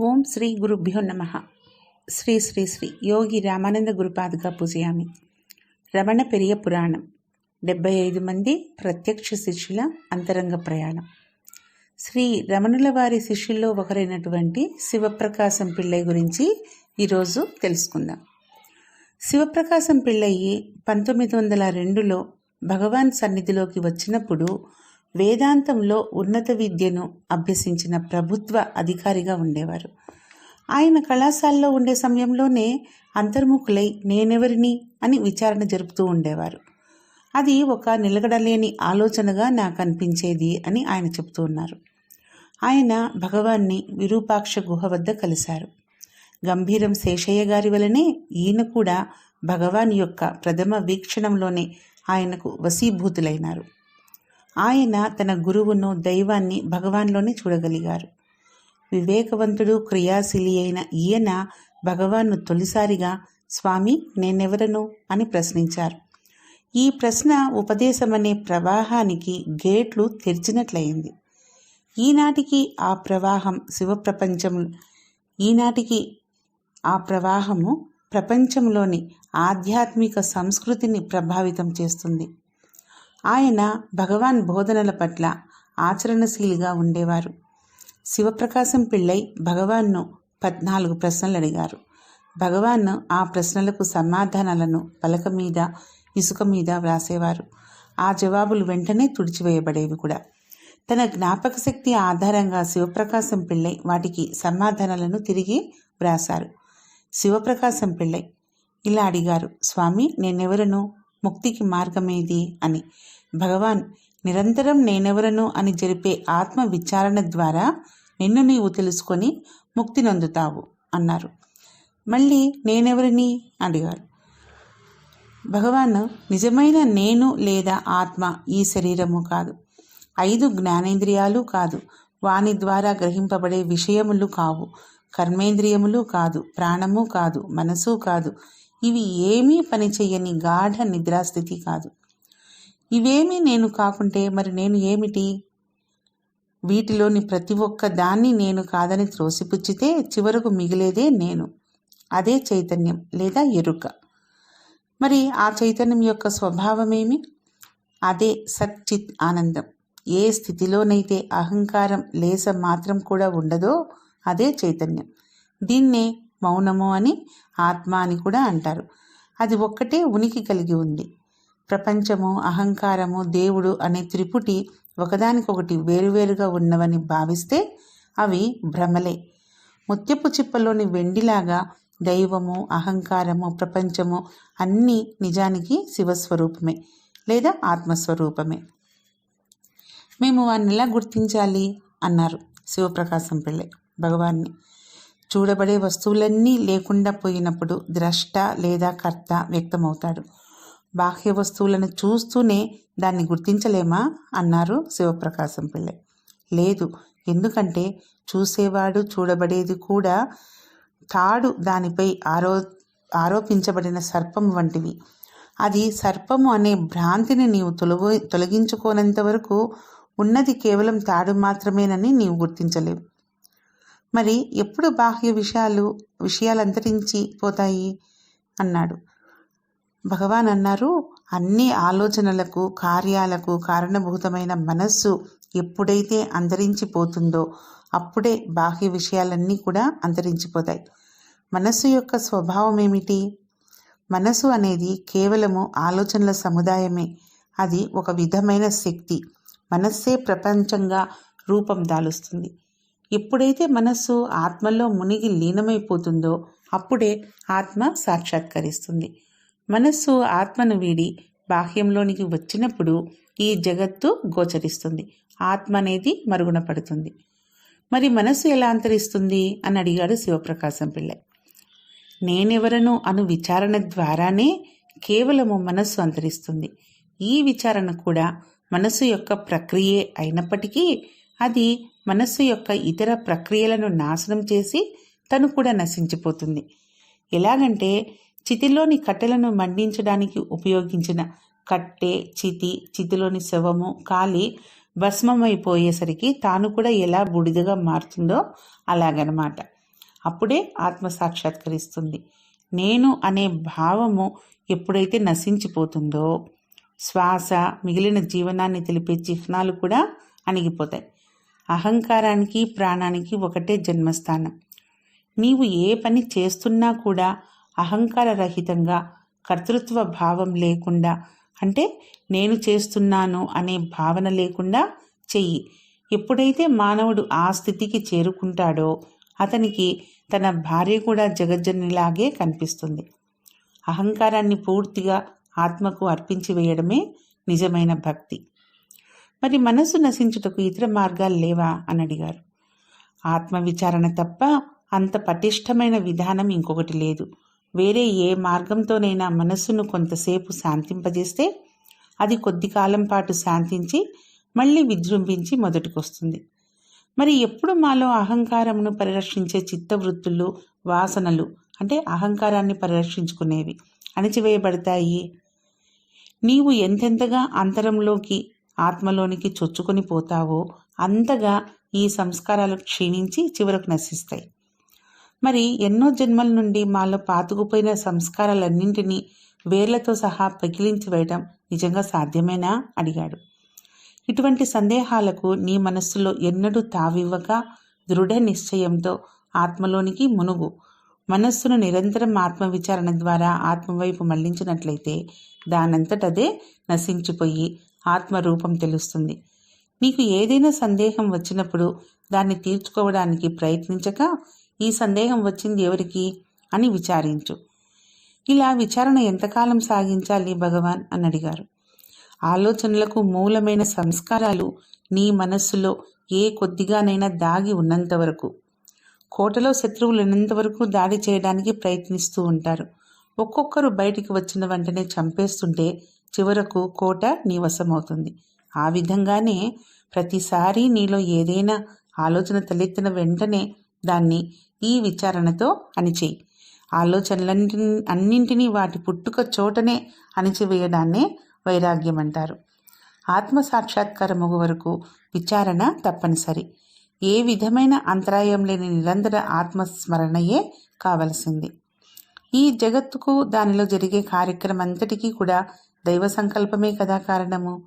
ఓం శ్రీ గురుభ్యో నమ. శ్రీ శ్రీ శ్రీ యోగి రామానంద గురుపాదుగా పూజయామి. రమణ పెరియ పురాణం. డెబ్బై ఐదు మంది ప్రత్యక్ష శిష్యుల అంతరంగ ప్రయాణం. శ్రీ రమణుల వారి శిష్యుల్లో ఒకరైనటువంటి శివప్రకాశం పిళ్ళై గురించి ఈరోజు తెలుసుకుందాం. శివప్రకాశం పిళ్ళయ్యి పంతొమ్మిది వందల రెండులో భగవాన్ సన్నిధిలోకి వచ్చినప్పుడు వేదాంతంలో ఉన్నత విద్యను అభ్యసించిన ప్రభుత్వ అధికారిగా ఉండేవారు. ఆయన కళాశాలలో ఉండే సమయంలోనే అంతర్ముఖులై నేనెవరిని అని విచారణ జరుపుతూ ఉండేవారు. అది ఒక నిలకడలేని ఆలోచనగా నాకు అనిపించేది అని ఆయన చెబుతూ ఉన్నారు. ఆయన భగవాన్ని విరూపాక్ష గుహ వద్ద కలిశారు. గంభీరం శేషయ్య గారి వలనే ఈయన కూడా భగవాన్ యొక్క ప్రథమ వీక్షణంలోనే ఆయనకు వశీభూతులైనారు. ఆయన తన గురువును దైవాన్ని భగవాన్లోనే చూడగలిగారు. వివేకవంతుడు క్రియాశీలి అయిన ఈయన భగవాన్ను తొలిసారిగా స్వామి నేనెవరను? అని ప్రశ్నించారు. ఈ ప్రశ్న ఉపదేశమనే ప్రవాహానికి గేట్లు తెరిచినట్లయింది. ఈనాటికి ఆ ప్రవాహం శివప్రపంచం ఈనాటికి ఆ ప్రవాహము ప్రపంచంలోని ఆధ్యాత్మిక సంస్కృతిని ప్రభావితం చేస్తుంది. ఆయన భగవాన్ బోధనల పట్ల ఆచరణశీలిగా ఉండేవారు. శివప్రకాశం పిళ్ళై భగవాన్ను పద్నాలుగు ప్రశ్నలు అడిగారు. భగవాన్ ఆ ప్రశ్నలకు సమాధానాలను పలక మీద ఇసుక మీద వ్రాసేవారు. ఆ జవాబులు వెంటనే తుడిచివేయబడేవి కూడా. తన జ్ఞాపక శక్తి ఆధారంగా శివప్రకాశం పిళ్ళై వాటికి సమాధానాలను తిరిగి వ్రాశారు. శివప్రకాశం పిళ్ళై ఇలా అడిగారు స్వామి నేనెవరను? ముక్తికి మార్గమేది అని. భగవాన్ నిరంతరం నేనెవరను అని జరిపే ఆత్మ విచారణ ద్వారా నిన్ను నీవు తెలుసుకొని ముక్తి నొందుతావు అన్నారు. మళ్ళీ నేనెవరిని? అడిగారు. భగవాన్ నిజమైన నేను లేదా ఆత్మ ఈ శరీరము కాదు. ఐదు జ్ఞానేంద్రియాలు కాదు. వాని ద్వారా గ్రహింపబడే విషయములు కావు. కర్మేంద్రియములు కాదు. ప్రాణము కాదు. మనసు కాదు. ఇవి ఏమీ పనిచేయని గాఢ నిద్రాస్థితి కాదు. ఇవేమీ నేను కాకుంటే మరి నేను ఏమిటి? వీటిలోని ప్రతి ఒక్క దాన్ని నేను కాదని త్రోసిపుచ్చితే చివరకు మిగిలేదే నేను. అదే చైతన్యం లేదా ఎరుక. మరి ఆ చైతన్యం యొక్క స్వభావమేమి? అదే సచ్చిత్ ఆనందం. ఏ స్థితిలోనైతే అహంకారం లేస మాత్రం కూడా ఉండదో అదే చైతన్యం. దీన్నే మౌనము అని ఆత్మ అని కూడా అంటారు. అది ఒక్కటే ఉనికి కలిగి ఉంది. ప్రపంచము అహంకారము దేవుడు అనే త్రిపుటి ఒకదానికొకటి వేరువేరుగా ఉన్నవని భావిస్తే అవి భ్రమలే. ముత్యపు చిప్పలోని వెండిలాగా దైవము అహంకారము ప్రపంచము అన్నీ నిజానికి శివస్వరూపమే లేదా ఆత్మస్వరూపమే. మేము వారిని ఎలా గుర్తించాలి? అన్నారు శివప్రకాశం పిళ్ళై భగవాన్ని. చూడబడే వస్తువులన్నీ లేకుండా పోయినప్పుడు ద్రష్ట లేదా కర్త వ్యక్తమవుతాడు. బాహ్య వస్తువులను చూస్తూనే దాన్ని గుర్తించలేమా? అన్నారు శివప్రకాశం పిల్లె లేదు ఎందుకంటే చూసేవాడు చూడబడేది కూడా తాడు దానిపై ఆరో ఆరోపించబడిన సర్పం వంటివి. అది సర్పము అనే భ్రాంతిని నీవు తొలగి తొలగించుకోనంత వరకు ఉన్నది కేవలం తాడు మాత్రమేనని నీవు గుర్తించలేవు. మరి ఎప్పుడు బాహ్య విషయాలు విషయాలు అంతరించి పోతాయి? అన్నాడు. భగవాన్ అన్నారు అన్ని ఆలోచనలకు కార్యాలకు కారణభూతమైన మనస్సు ఎప్పుడైతే అంతరించిపోతుందో అప్పుడే బాహ్య విషయాలన్నీ కూడా అంతరించిపోతాయి మనస్సు యొక్క స్వభావం ఏమిటి? మనసు అనేది కేవలము ఆలోచనల సముదాయమే. అది ఒక విధమైన శక్తి. మనస్సే ప్రపంచంగా రూపం దాలుస్తుంది. ఎప్పుడైతే మనస్సు ఆత్మలో మునిగి లీనమైపోతుందో అప్పుడే ఆత్మ సాక్షాత్కరిస్తుంది. మనస్సు ఆత్మను వీడి బాహ్యంలోనికి వచ్చినప్పుడు ఈ జగత్తు గోచరిస్తుంది. ఆత్మ అనేది మరుగున పడుతుంది మరి మనస్సు ఎలా అంతరిస్తుంది అని అడిగాడు శివప్రకాశం పిళ్ళై. నేనెవరను అను విచారణ ద్వారానే కేవలము మనస్సు అంతరిస్తుంది. ఈ విచారణ కూడా మనస్సు యొక్క ప్రక్రియే అయినప్పటికీ అది మనస్సు యొక్క ఇతర ప్రక్రియలను నాశనం చేసి తను కూడా నశించిపోతుంది. ఎలాగంటే చితిలోని కట్టెలను మండించడానికి ఉపయోగించిన కట్టె చితి చితిలోని శవము కాలి భస్మమైపోయేసరికి తాను కూడా ఎలా బూడిదగా మారుతుందో అలాగనమాట. అప్పుడే ఆత్మ సాక్షాత్కరిస్తుంది. నేను అనే భావము ఎప్పుడైతే నశించిపోతుందో శ్వాస మిగిలిన జీవనాన్ని తెలిపే చిహ్నాలు కూడా అణిగిపోతాయి. అహంకారానికి ప్రాణానికి ఒకటే జన్మస్థానం. నీవు ఏ పని చేస్తున్నా కూడా అహంకార రహితంగా కర్తృత్వ భావం లేకుండా అంటే నేను చేస్తున్నాను అనే భావన లేకుండా చెయ్యి. ఎప్పుడైతే మానవుడు ఆ స్థితికి చేరుకుంటాడో అతనికి తన భార్య కూడా జగజ్జనిలాగే కనిపిస్తుంది. అహంకారాన్ని పూర్తిగా ఆత్మకు అర్పించి వేయడమే నిజమైన భక్తి. మరి మనసు నశించుటకు ఇతర మార్గాలు లేవా? అని అడిగారు. ఆత్మవిచారణ తప్ప అంత పటిష్టమైన విధానం ఇంకొకటి లేదు. వేరే ఏ మార్గంతోనైనా మనస్సును కొంతసేపు శాంతింపజేస్తే అది కొద్ది కాలం పాటు శాంతించి మళ్ళీ విజృంభించి మొదటికొస్తుంది. మరి ఎప్పుడు మాలో అహంకారమును పరిరక్షించే చిత్తవృత్తులు వాసనలు అంటే అహంకారాన్ని పరిరక్షించుకునేవి అణిచివేయబడతాయి? నీవు ఎంతెంతగా అంతరంలోకి ఆత్మలోనికి చొచ్చుకొని పోతావో అంతగా ఈ సంస్కారాలు క్షీణించి చివరకు నశిస్తాయి. మరి ఎన్నో జన్మల నుండి మాలో పాతుకుపోయిన సంస్కారాలన్నింటినీ వేర్లతో సహా పగిలించి వేయడం నిజంగా సాధ్యమేనా? అడిగాడు. ఇటువంటి సందేహాలకు నీ మనస్సులో ఎన్నడూ తావివ్వక దృఢ నిశ్చయంతో ఆత్మలోనికి మునుగు. మనస్సును నిరంతరం ఆత్మవిచారణ ద్వారా ఆత్మవైపు మళ్ళించినట్లయితే దానంతటదే నశించిపోయి ఆత్మరూపం తెలుస్తుంది. నీకు ఏదైనా సందేహం వచ్చినప్పుడు దాన్ని తీర్చుకోవడానికి ప్రయత్నించక ఈ సందేహం వచ్చింది ఎవరికి అని విచారించు. ఇలా విచారణ ఎంతకాలం సాగించాలి భగవాన్ అని అడిగారు. ఆలోచనలకు మూలమైన సంస్కారాలు నీ మనస్సులో ఏ కొద్దిగానైనా దాగి ఉన్నంత వరకు కోటలో శత్రువులు ఉన్నంత వరకు దాడి చేయడానికి ప్రయత్నిస్తూ ఉంటారు. ఒక్కొక్కరు బయటికి వచ్చిన వెంటనే చంపేస్తుంటే చివరకు కోట నీవసమవుతుంది ఆ విధంగానే ప్రతిసారి నీలో ఏదైనా ఆలోచన తలెత్తిన వెంటనే దాన్ని ఈ విచారణతో అణిచేయి. ఆలోచనలన్నింటినీ అన్నింటినీ వాటి పుట్టుక చోటనే అణిచివేయడాన్నే వైరాగ్యం అంటారు ఆత్మ సాక్షాత్కారము వరకు విచారణ తప్పనిసరి. ఏ విధమైన అంతరాయం లేని నిరంతర ఆత్మస్మరణయే కావలసింది. ఈ జగత్తుకు దానిలో జరిగే కార్యక్రమం అంతటికీ కూడా దైవ సంకల్పమే కదా కారణము?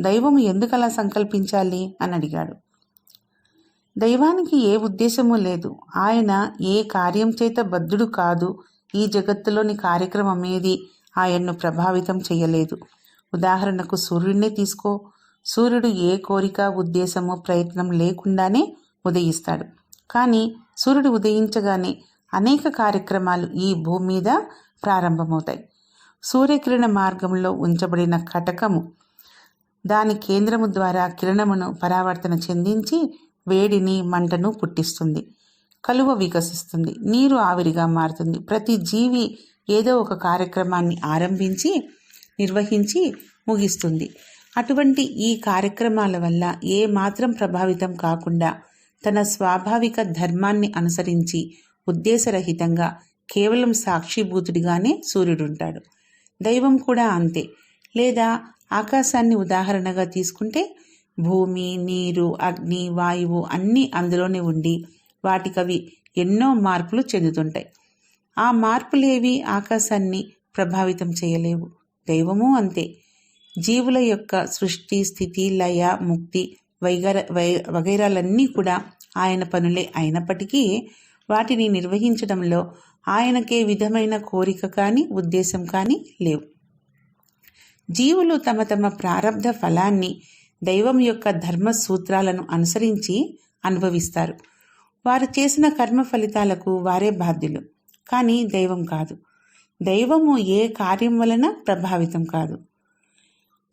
దైవము ఎందుకలా సంకల్పించాలి? అని అడిగాడు. దైవానికి ఏ ఉద్దేశము లేదు. ఆయన ఏ కార్యం చేత బద్ధుడు కాదు. ఈ జగత్తులోని కార్యక్రమం ఏది? ఆయన్ను ప్రభావితం చేయలేదు. ఉదాహరణకు సూర్యుడినే తీసుకో. సూర్యుడు ఏ కోరిక ఉద్దేశము ప్రయత్నం లేకుండానే ఉదయిస్తాడు. కానీ సూర్యుడు ఉదయించగానే అనేక కార్యక్రమాలు ఈ భూమి మీద ప్రారంభమవుతాయి. సూర్యకిరణ మార్గంలో ఉంచబడిన కటకము దాని కేంద్రము ద్వారా కిరణమును పరావర్తన చెందించి వేడిని మంటను పుట్టిస్తుంది. కలువ వికసిస్తుంది. నీరు ఆవిరిగా మారుతుంది. ప్రతి జీవి ఏదో ఒక కార్యక్రమాన్ని ఆరంభించి నిర్వహించి ముగిస్తుంది. అటువంటి ఈ కార్యక్రమాల వల్ల ఏ మాత్రం ప్రభావితం కాకుండా తన స్వాభావిక ధర్మాన్ని అనుసరించి ఉద్దేశరహితంగా కేవలం సాక్షిభూతుడిగానే సూర్యుడుంటాడు. దైవం కూడా అంతే. లేదా ఆకాశాన్ని ఉదాహరణగా తీసుకుంటే భూమి నీరు అగ్ని వాయువు అన్నీ అందులోనే ఉండి వాటికవి ఎన్నో మార్పులు చెందుతుంటాయి. ఆ మార్పులేవి ఆకాశాన్ని ప్రభావితం చేయలేవు. దైవము అంతే. జీవుల యొక్క సృష్టి స్థితి లయ ముక్తి వైగర వై వగైరాలన్నీ కూడా ఆయన పనులే అయినప్పటికీ వాటిని నిర్వహించడంలో ఆయనకే విధమైన కోరిక కానీ ఉద్దేశం కానీ లేవు. జీవులు తమ తమ ప్రారంధ ఫలాన్ని దైవం యొక్క ధర్మ సూత్రాలను అనుసరించి అనుభవిస్తారు. వారు చేసిన కర్మ ఫలితాలకు వారే బాధ్యులు. కానీ దైవం కాదు. దైవము ఏ కార్యం వలన ప్రభావితం కాదు.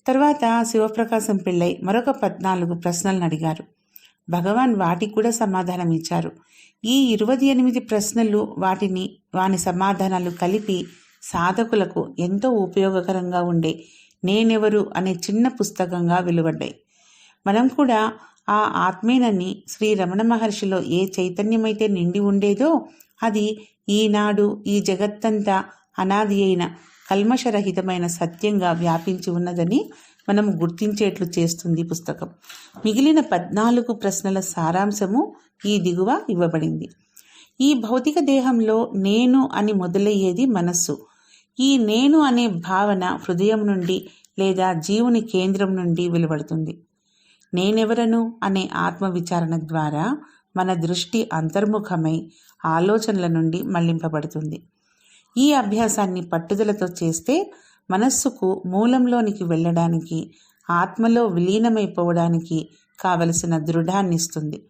తర్వాత శివప్రకాశం పిళ్ళై మరొక పద్నాలుగు ప్రశ్నలను అడిగారు. భగవాన్ వాటికి కూడా సమాధానం ఇచ్చారు ఈ ఇరవై ఎనిమిది ప్రశ్నలు వాటిని వాని సమాధానాలు కలిపి సాధకులకు ఎంతో ఉపయోగకరంగా ఉండే నేనెవరు అనే చిన్న పుస్తకంగా వెలువడ్డాయి. మనం కూడా ఆ ఆత్మేనని శ్రీ రమణ మహర్షిలో ఏ చైతన్యమైతే నిండి ఉండేదో అది ఈనాడు ఈ జగత్తంతా అనాది అయిన కల్మషరహితమైన సత్యంగా వ్యాపించి ఉన్నదని మనం గుర్తించేట్లు చేస్తుంది పుస్తకం. మిగిలిన పద్నాలుగు ప్రశ్నల సారాంశము ఈ దిగువ ఇవ్వబడింది. ఈ భౌతిక దేహంలో నేను అని మొదలయ్యేది మనస్సు. ఈ నేను అనే భావన హృదయం నుండి లేదా జీవుని కేంద్రం నుండి వెలువడుతుంది. నేనెవరను అనే ఆత్మ విచారణ ద్వారా మన దృష్టి అంతర్ముఖమై ఆలోచనల నుండి మళ్ళింపబడుతుంది. ఈ అభ్యాసాన్ని పట్టుదలతో చేస్తే మనస్సుకు మూలంలోనికి వెళ్ళడానికి ఆత్మలో విలీనమైపోవడానికి కావలసిన దృఢాన్నిస్తుంది.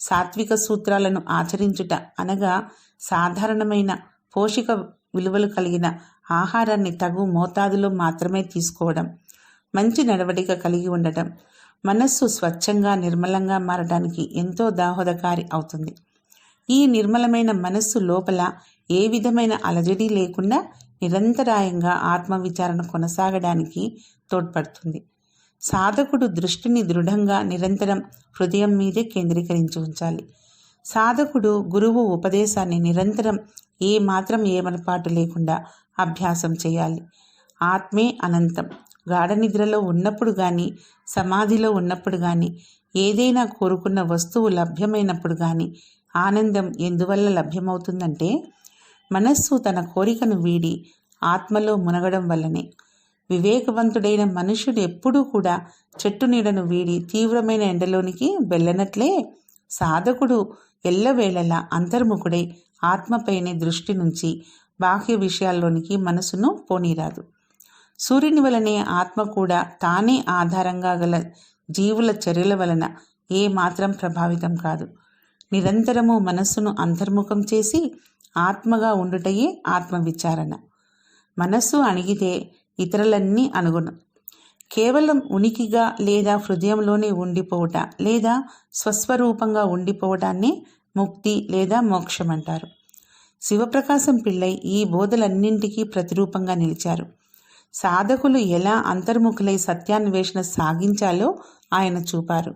సాత్విక సూత్రాలను ఆచరించుట అనగా సాధారణమైన పోషక విలువలు కలిగిన ఆహారాన్ని తగు మోతాదులో మాత్రమే తీసుకోవడం మంచి నడవడిక కలిగి ఉండటం. మనస్సు స్వచ్ఛంగా నిర్మలంగా మారడానికి ఎంతో దాహోదకారి అవుతుంది. ఈ నిర్మలమైన మనస్సు లోపల ఏ విధమైన అలజడి లేకుండా నిరంతరాయంగా ఆత్మవిచారణ కొనసాగడానికి తోడ్పడుతుంది. సాధకుడు దృష్టిని దృఢంగా నిరంతరం హృదయం మీదే కేంద్రీకరించి ఉంచాలి. సాధకుడు గురువు ఉపదేశాన్ని నిరంతరం ఏ మాత్రం ఏమనపాటు లేకుండా అభ్యాసం చేయాలి. ఆత్మే అనంతం. గాఢ నిద్రలో ఉన్నప్పుడు కానీ సమాధిలో ఉన్నప్పుడు కానీ ఏదైనా కోరుకున్న వస్తువు లభ్యమైనప్పుడు కానీ ఆనందం ఎందువల్ల లభ్యమవుతుందంటే మనస్సు తన కోరికను వీడి ఆత్మలో మునగడం వల్లనే. వివేకవంతుడైన మనుషుడు ఎప్పుడూ కూడా చెట్టు నీడను వీడి తీవ్రమైన ఎండలోనికి వెళ్ళనట్లే. సాధకుడు ఎల్లవేళలా అంతర్ముఖుడై ఆత్మపైనే దృష్టి నుంచి బాహ్య విషయాల్లోనికి మనసును పోనీరాదు. సూర్యుని వలనే ఆత్మ కూడా తానే ఆధారంగా గల జీవుల చర్యల వలన ఏ మాత్రం ప్రభావితం కాదు. నిరంతరము మనస్సును అంతర్ముఖం చేసి ఆత్మగా ఉండుటయే ఆత్మవిచారణ. మనస్సు అణిగితే ఇతరులన్నీ అనుగుణం. కేవలం ఉనికిగా లేదా హృదయంలోనే ఉండిపోవట లేదా స్వస్వరూపంగా ఉండిపోవటాన్ని ముక్తి లేదా మోక్షం అంటారు శివప్రకాశం పిళ్ళై ఈ బోధలన్నింటికీ ప్రతిరూపంగా నిలిచారు. సాధకులు ఎలా అంతర్ముఖులై సత్యాన్వేషణ సాగించాలో ఆయన చూపారు.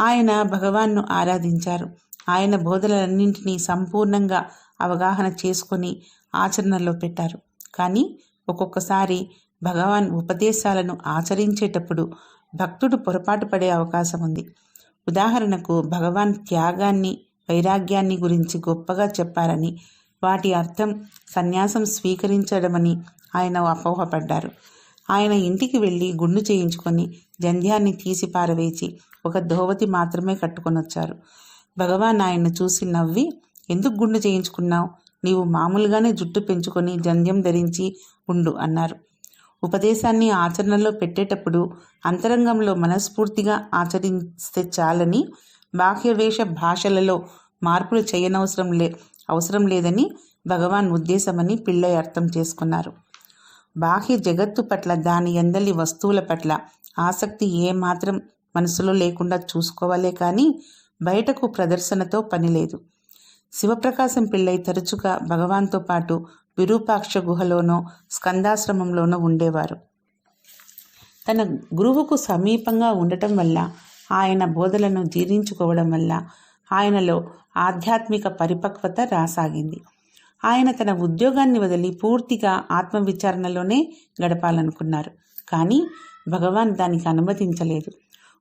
ఆయన భగవాన్ను ఆరాధించారు. ఆయన బోధనలన్నింటినీ సంపూర్ణంగా అవగాహన చేసుకొని ఆచరణలో పెట్టారు. కానీ ఒక్కొక్కసారి భగవాన్ ఉపదేశాలను ఆచరించేటప్పుడు భక్తుడు పొరపాటు పడే అవకాశం ఉంది. ఉదాహరణకు భగవాన్ త్యాగాన్ని వైరాగ్యాన్ని గురించి గొప్పగా చెప్పారని వాటి అర్థం సన్యాసం స్వీకరించడమని ఆయన అపోహపడ్డారు. ఆయన ఇంటికి వెళ్ళి గుండు చేయించుకొని జంధ్యాన్ని తీసి పారవేసి ఒక ధోవతి మాత్రమే కట్టుకొని వచ్చారు భగవాన్ ఆయన్ను చూసి నవ్వి ఎందుకు గుండు చేయించుకున్నావు? నీవు మామూలుగానే జుట్టు పెంచుకొని జంధ్యం ధరించి ఉండు అన్నారు. ఉపదేశాన్ని ఆచరణలో పెట్టేటప్పుడు అంతరంగంలో మనస్ఫూర్తిగా ఆచరిస్తే చాలని బాహ్యవేష భాషలలో మార్పులు చేయనవసరం లే అవసరం లేదని భగవాన్ ఉద్దేశమని పిళ్ళై అర్థం చేసుకున్నారు. బాహ్య జగత్తు పట్ల దాని ఎందలి వస్తువుల పట్ల ఆసక్తి ఏమాత్రం మనసులో లేకుండా చూసుకోవాలే కానీ బయటకు ప్రదర్శనతో పని లేదు శివప్రకాశం పిళ్ళై తరచుగా భగవాన్తో పాటు విరూపాక్ష గుహలోనో స్కందాశ్రమంలోనో ఉండేవారు. తన గురువుకు సమీపంగా ఉండటం వల్ల ఆయన బోధలను జీర్ణించుకోవడం వల్ల ఆయనలో ఆధ్యాత్మిక పరిపక్వత రాసాగింది. ఆయన తన ఉద్యోగాన్ని వదిలి పూర్తిగా ఆత్మవిచారణలోనే గడపాలనుకున్నారు. కానీ భగవాన్ దానికి అనుమతించలేదు.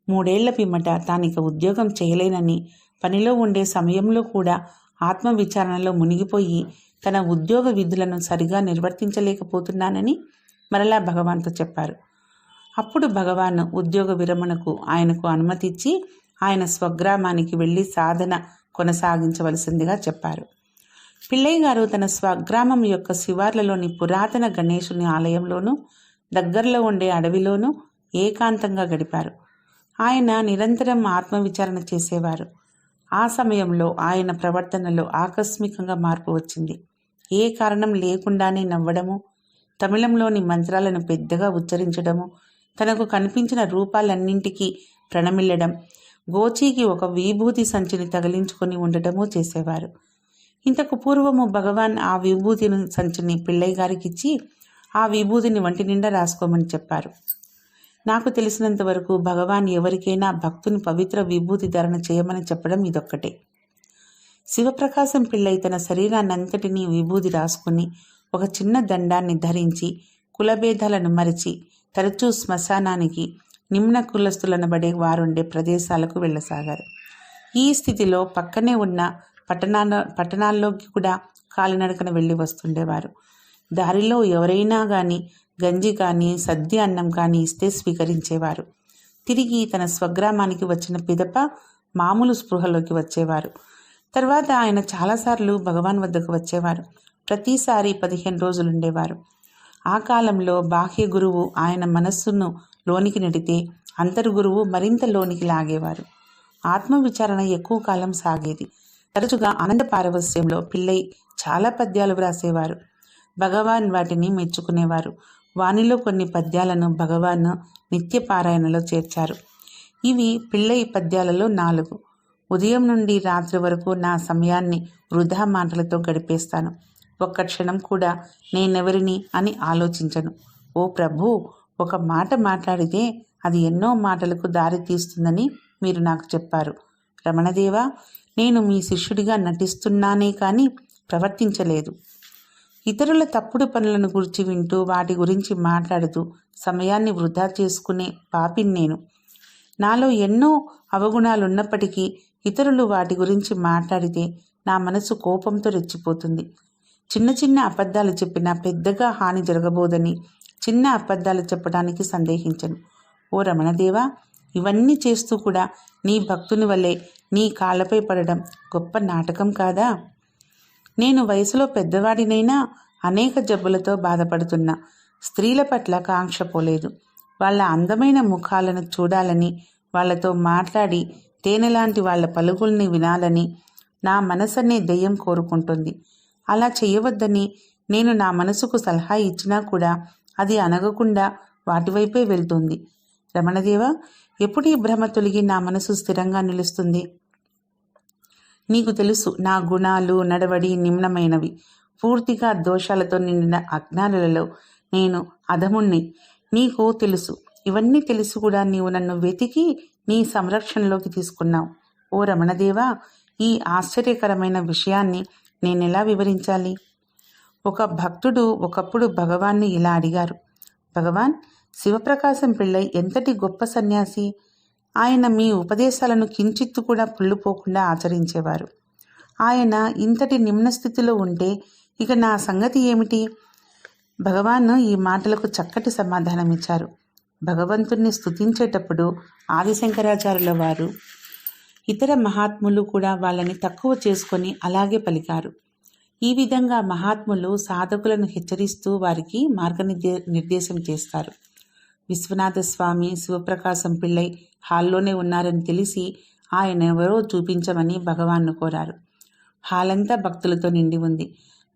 మూడేళ్ళ పిమ్మట తానిక ఉద్యోగం చేయలేనని పనిలో ఉండే సమయంలో కూడా ఆత్మవిచారణలో మునిగిపోయి తన ఉద్యోగ విధులను సరిగా నిర్వర్తించలేకపోతున్నానని మరలా భగవాన్తో చెప్పారు. అప్పుడు భగవాన్ ఉద్యోగ విరమణకు ఆయనకు అనుమతిచ్చి ఆయన స్వగ్రామానికి వెళ్ళి సాధన కొనసాగించవలసిందిగా చెప్పారు. పిల్లయ్య గారు తన స్వగ్రామం యొక్క శివార్లలోని పురాతన గణేశుని ఆలయంలోనూ దగ్గరలో ఉండే అడవిలోనూ ఏకాంతంగా గడిపారు. ఆయన నిరంతరం ఆత్మవిచారణ చేసేవారు. ఆ సమయంలో ఆయన ప్రవర్తనలో ఆకస్మికంగా మార్పు వచ్చింది. ఏ కారణం లేకుండానే నవ్వడము తమిళంలోని మంత్రాలను పెద్దగా ఉచ్చరించడము తనకు కనిపించిన రూపాలన్నింటికీ ప్రణమిల్లడం గోచీకి ఒక విభూతి సంచిని తగిలించుకొని ఉండటము చేసేవారు. ఇంతకు పూర్వము భగవాన్ ఆ విభూతిని సంచిని పిల్లయ్య గారికిచ్చి ఆ విభూతిని వంటి నిండా రాసుకోమని చెప్పారు. నాకు తెలిసినంత వరకు భగవాన్ ఎవరికైనా భక్తుని పవిత్ర విభూతి ధరణ చేయమని చెప్పడం ఇదొక్కటే. శివప్రకాశం పిళ్ళై తన శరీరాన్నంతటినీ విభూతి రాసుకుని ఒక చిన్న దండాన్ని ధరించి కులభేదాలను మరిచి తరచూ శ్మశానానికి నిమ్న కులస్తులనబడే వారుండే ప్రదేశాలకు వెళ్ళసాగారు. ఈ స్థితిలో పక్కనే ఉన్న పట్టణాల పట్టణాల్లోకి కూడా కాలినడకన వెళ్ళి వస్తుండేవారు. దారిలో ఎవరైనా కానీ గంజి కానీ సద్య అన్నం కానీ ఇస్తే స్వీకరించేవారు. తిరిగి తన స్వగ్రామానికి వచ్చిన పిదప మామూలు స్పృహలోకి వచ్చేవారు. తర్వాత ఆయన చాలాసార్లు భగవాన్ వద్దకు వచ్చేవారు. ప్రతిసారి పదిహేను రోజులు ఉండేవారు ఆ కాలంలో బాహ్య గురువు ఆయన మనస్సును లోనికి నెడితే అంతర్గురువు మరింత లోనికి లాగేవారు. ఆత్మ విచారణ ఎక్కువ కాలం సాగేది. తరచుగా ఆనంద పారవస్యంలో పిల్లై చాలా పద్యాలు వ్రాసేవారు. భగవాన్ వాటిని మెచ్చుకునేవారు. వానిలో కొన్ని పద్యాలను భగవాన్ నిత్య పారాయణలో చేర్చారు. ఇవి పిళ్ళై పద్యాలలో నాలుగు. ఉదయం నుండి రాత్రి వరకు నా సమయాన్ని వృధా మాటలతో గడిపేస్తాను. ఒక్క క్షణం కూడా నేనెవరిని అని ఆలోచించను. ఓ ప్రభు ఒక మాట మాట్లాడితే అది ఎన్నో మాటలకు దారి తీస్తుందని మీరు నాకు చెప్పారు. రమణదేవా నేను మీ శిష్యుడిగా నటిస్తున్నానే కానీ ప్రవర్తించలేదు. ఇతరుల తప్పుడు పనులను గురించి వింటూ వాటి గురించి మాట్లాడుతూ సమయాన్ని వృధా చేసుకునే పాపిని నేను. నాలో ఎన్నో అవగుణాలున్నప్పటికీ ఇతరులు వాటి గురించి మాట్లాడితే నా మనసు కోపంతో రెచ్చిపోతుంది. చిన్న చిన్న అబద్ధాలు చెప్పినా పెద్దగా హాని జరగబోదని చిన్న అబద్ధాలు చెప్పడానికి సందేహించను. ఓ రమణదేవా ఇవన్నీ చేస్తూ కూడా నీ భక్తుని వల్లే నీ కాళ్ళపై పడడం గొప్ప నాటకం కాదా? నేను వయసులో పెద్దవాడినైనా అనేక జబ్బులతో బాధపడుతున్నా. స్త్రీల పట్ల కాంక్ష పోలేదు. వాళ్ళ అందమైన ముఖాలను చూడాలని వాళ్ళతో మాట్లాడి తేనెలాంటి వాళ్ళ పలుగుల్ని వినాలని నా మనసనే దెయ్యం కోరుకుంటుంది. అలా చేయవద్దని నేను నా మనసుకు సలహా ఇచ్చినా కూడా అది అనగకుండా వాటివైపే వెళ్తుంది. రమణదేవ ఎప్పుడు ఈ భ్రమ తొలగి నా మనసు స్థిరంగా నిలుస్తుంది? నీకు తెలుసు నా గుణాలు నడవడి నిమ్నమైనవి. పూర్తిగా దోషాలతో నిండిన అజ్ఞానులలో నేను అధముణ్ణి. నీకు తెలుసు. ఇవన్నీ తెలుసు కూడా నీవు నన్ను వెతికి నీ సంరక్షణలోకి తీసుకున్నావు. ఓ రమణదేవా ఈ ఆశ్చర్యకరమైన విషయాన్ని నేనెలా వివరించాలి? ఒక భక్తుడు ఒకప్పుడు భగవాన్ని ఇలా అడిగారు. భగవాన్ శివప్రకాశం పిళ్ళై ఎంతటి గొప్ప సన్యాసి? ఆయన మీ ఉపదేశాలను కించిత్తు కూడా పుల్లుపోకుండా ఆచరించేవారు. ఆయన ఇంతటి నిమ్న స్థితిలో ఉంటే ఇక నా సంగతి ఏమిటి? భగవాన్ ఈ మాటలకు చక్కటి సమాధానం ఇచ్చారు భగవంతుణ్ణి స్థుతించేటప్పుడు ఆదిశంకరాచార్యుల వారు ఇతర మహాత్ములు కూడా వాళ్ళని తక్కువ చేసుకొని అలాగే పలికారు. ఈ విధంగా మహాత్ములు సాధకులను హెచ్చరిస్తూ వారికి మార్గనిర్దే నిర్దేశం చేస్తారు. విశ్వనాథ స్వామి శివప్రకాశం పిళ్ళై హాల్లోనే ఉన్నారని తెలిసి ఆయన ఎవరో చూపించమని భగవాన్ను కోరారు. హాలంతా భక్తులతో నిండి ఉంది.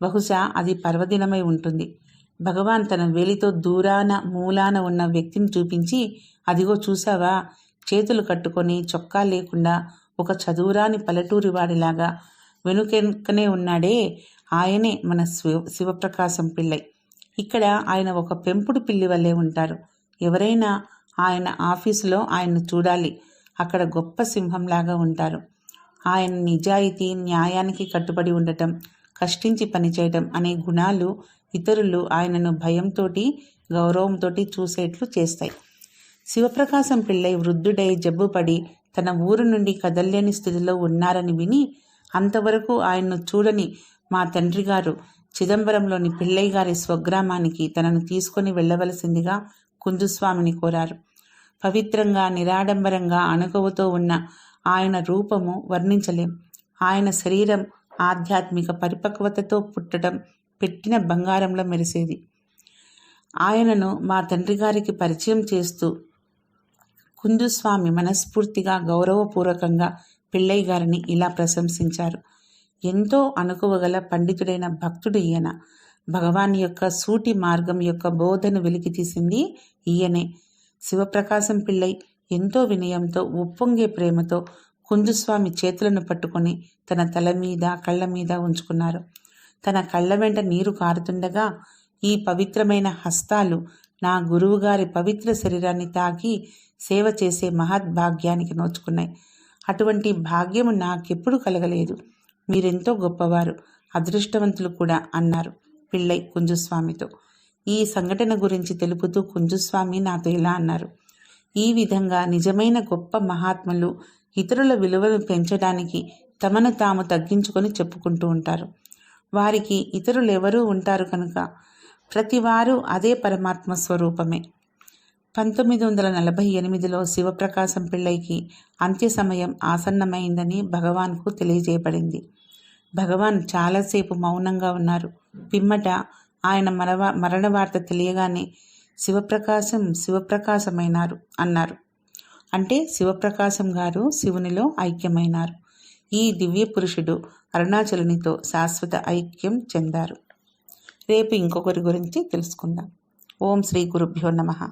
బహుశా అది పర్వదినమై ఉంటుంది. భగవాన్ తన వేలితో దూరాన మూలాన ఉన్న వ్యక్తిని చూపించి అదిగో చూసావా చేతులు కట్టుకొని చొక్కా లేకుండా ఒక చదువురాని పల్లెటూరి వాడిలాగా వెనుకెనుకనే ఉన్నాడే. ఆయనే మన శివ శివప్రకాశం పిల్లై ఇక్కడ ఆయన ఒక పెంపుడు పిల్లి వల్లే ఉంటారు. ఎవరైనా ఆయన ఆఫీసులో ఆయన్ను చూడాలి. అక్కడ గొప్ప సింహంలాగా ఉంటారు. ఆయన నిజాయితీ న్యాయానికి కట్టుబడి ఉండటం కష్టించి పనిచేయటం అనే గుణాలు ఇతరులు ఆయనను భయంతోటి గౌరవంతోటి చూసేట్లు చేస్తాయి. శివప్రకాశం పిళ్ళై వృద్ధుడై జబ్బుపడి తన ఊరు నుండి కదల్లేని స్థితిలో ఉన్నారని విని అంతవరకు ఆయన్ను చూడని మా తండ్రి గారు చిదంబరంలోని పిల్లయ్య గారి స్వగ్రామానికి తనను తీసుకొని వెళ్ళవలసిందిగా కుంజుస్వామిని కోరారు. పవిత్రంగా నిరాడంబరంగా అణుకువతో ఉన్న ఆయన రూపము వర్ణించలేం. ఆయన శరీరం ఆధ్యాత్మిక పరిపక్వతతో పుట్టడం పెట్టిన బంగారంలో మెరిసేది. ఆయనను మా తండ్రి గారికి పరిచయం చేస్తూ కుందుస్వామి మనస్ఫూర్తిగా గౌరవపూర్వకంగా పిళ్ళయ్య గారిని ఇలా ప్రశంసించారు. ఎంతో అనుకువగల పండితుడైన భక్తుడు ఈయన. భగవాన్ యొక్క సూటి మార్గం యొక్క బోధను వెలికి తీసింది ఈయనే. శివప్రకాశం పిళ్ళై ఎంతో వినయంతో ఉప్పొంగే ప్రేమతో కుందుస్వామి చేతులను పట్టుకొని తన తల మీద కళ్ళ మీద ఉంచుకున్నారు. తన కళ్ళ వెంట నీరు కారుతుండగా ఈ పవిత్రమైన హస్తాలు నా గురువుగారి పవిత్ర శరీరాన్ని తాకి సేవ చేసే మహద్భాగ్యానికి నోచుకున్నాయి. అటువంటి భాగ్యము నాకెప్పుడు కలగలేదు. మీరెంతో గొప్పవారు అదృష్టవంతులు కూడా అన్నారు. పిళ్ళై కుంజుస్వామితో. ఈ సంఘటన గురించి తెలుపుతూ కుంజుస్వామి నాతో ఇలా అన్నారు. ఈ విధంగా నిజమైన గొప్ప మహాత్ములు ఇతరుల విలువను పెంచడానికి తమను తాము తగ్గించుకొని చెప్పుకుంటూ ఉంటారు. వారికి ఇతరులు ఎవరూ ఉంటారు కనుక ప్రతివారు అదే పరమాత్మ స్వరూపమే. పంతొమ్మిది వందల నలభై ఎనిమిదిలో శివప్రకాశం పిళ్ళైకి అంత్య సమయం ఆసన్నమైందని భగవాన్కు తెలియజేయబడింది. భగవాన్ చాలాసేపు మౌనంగా ఉన్నారు. పిమ్మట ఆయన మరవ మరణ వార్త తెలియగానే శివప్రకాశం శివప్రకాశమైనారు అన్నారు. అంటే శివప్రకాశం గారు శివునిలో ఐక్యమైనారు. ఈ దివ్య పురుషుడు అరుణాచలునితో శాశ్వత ఐక్యం చెందారు. రేపు ఇంకొకరి గురించి తెలుసుకుందాం. ఓం శ్రీ గురుభ్యో నమః.